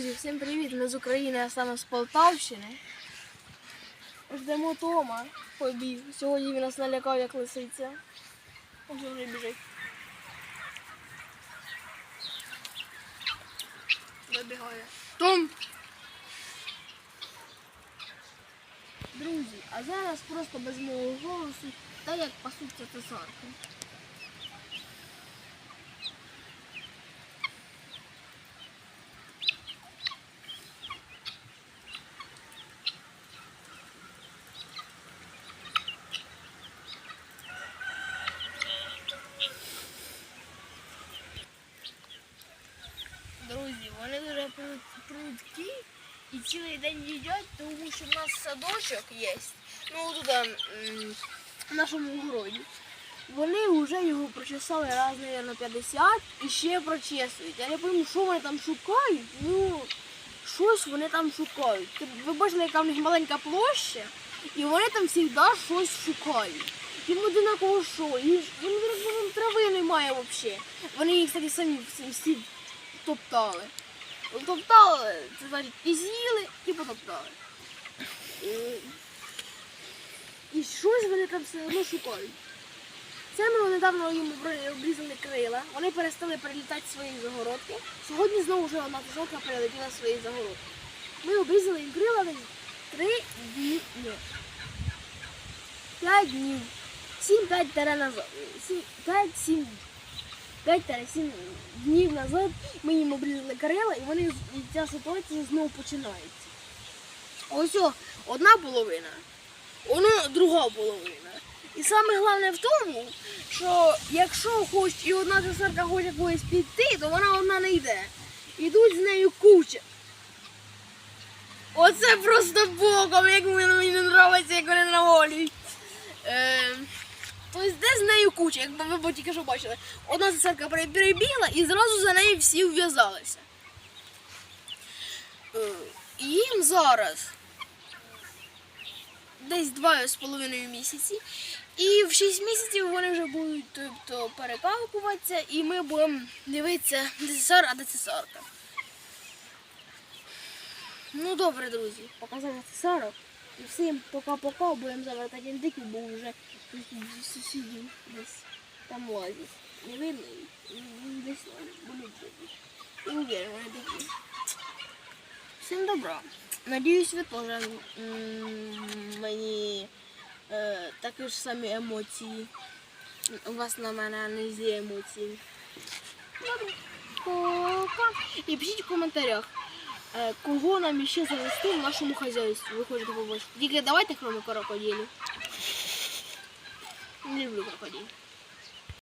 Друзі, всім привіт! Ми з України, а саме з Полтавщини. Ждемо Тома. Побіг. Сьогодні він нас налякав, як лисиця. Ось вже біжить. Добігає. Том! Друзі, а зараз просто без мого голосу, та як пасуться цесарки. Друзі, вони дуже пру- прудкі і цілий день їдять, тому що в нас садочок є. Ну тут в нашому городі. Вони вже його прочесали раз, мабуть, 50 і ще прочесують. Я не пойму, що вони там шукають. Ну, щось вони там шукають. Ви бачили, яка в них маленька площа, і вони там завжди щось шукають. Їм одинаково що, їм, їм, їм трави немає взагалі. Вони їх, кстати, самі всі топтали. Топтали, це значить і з'їли, і потоптали. І щось вони там все одно шукають. Це ми недавно їм обрізали крила, вони перестали перелітати свої загородки. Сьогодні знову вже одна козовка перелетіла свої загородки. Ми обрізали їм крила десь три дні. П'ять днів. Сім-п'ять дерев назад. П'ять-сім днів. 5 та 7 днів назад ми їм обрізали карела і вони і ця ситуація знову починається. Ось о, одна половина, воно друга половина. І саме головне в тому, що якщо хоч і одна сесарка хоче когось піти, то вона одна не йде. Йдуть з нею куча. Оце просто боком, як ми де з нею куча, як ви тільки що бачили. Одна пере- перебігла і зразу за нею всі вв'язалися. Е, їм зараз десь два з половиною місяці. І в 6 місяців вони вже будуть тобто, перекалкуватися, і ми будемо дивитися, цесар, а де. Ну добре, друзі, показали цесарок. І всім пока-пока, будемо завертати індиків, бо вже сусідів десь там лазять. Не видно, десь будуть. І уверен, такі. Всім добра. Надіюсь, ви теж мені е, такі ж самі емоції. У вас на мене не злі емоції. Добре. Пока. І пишіть в коментарях, кого нам ще завести в нашому хазяйстві. Ви хочете побачити. Тільки давайте кроме крокодилів. Не люблю крокодилів.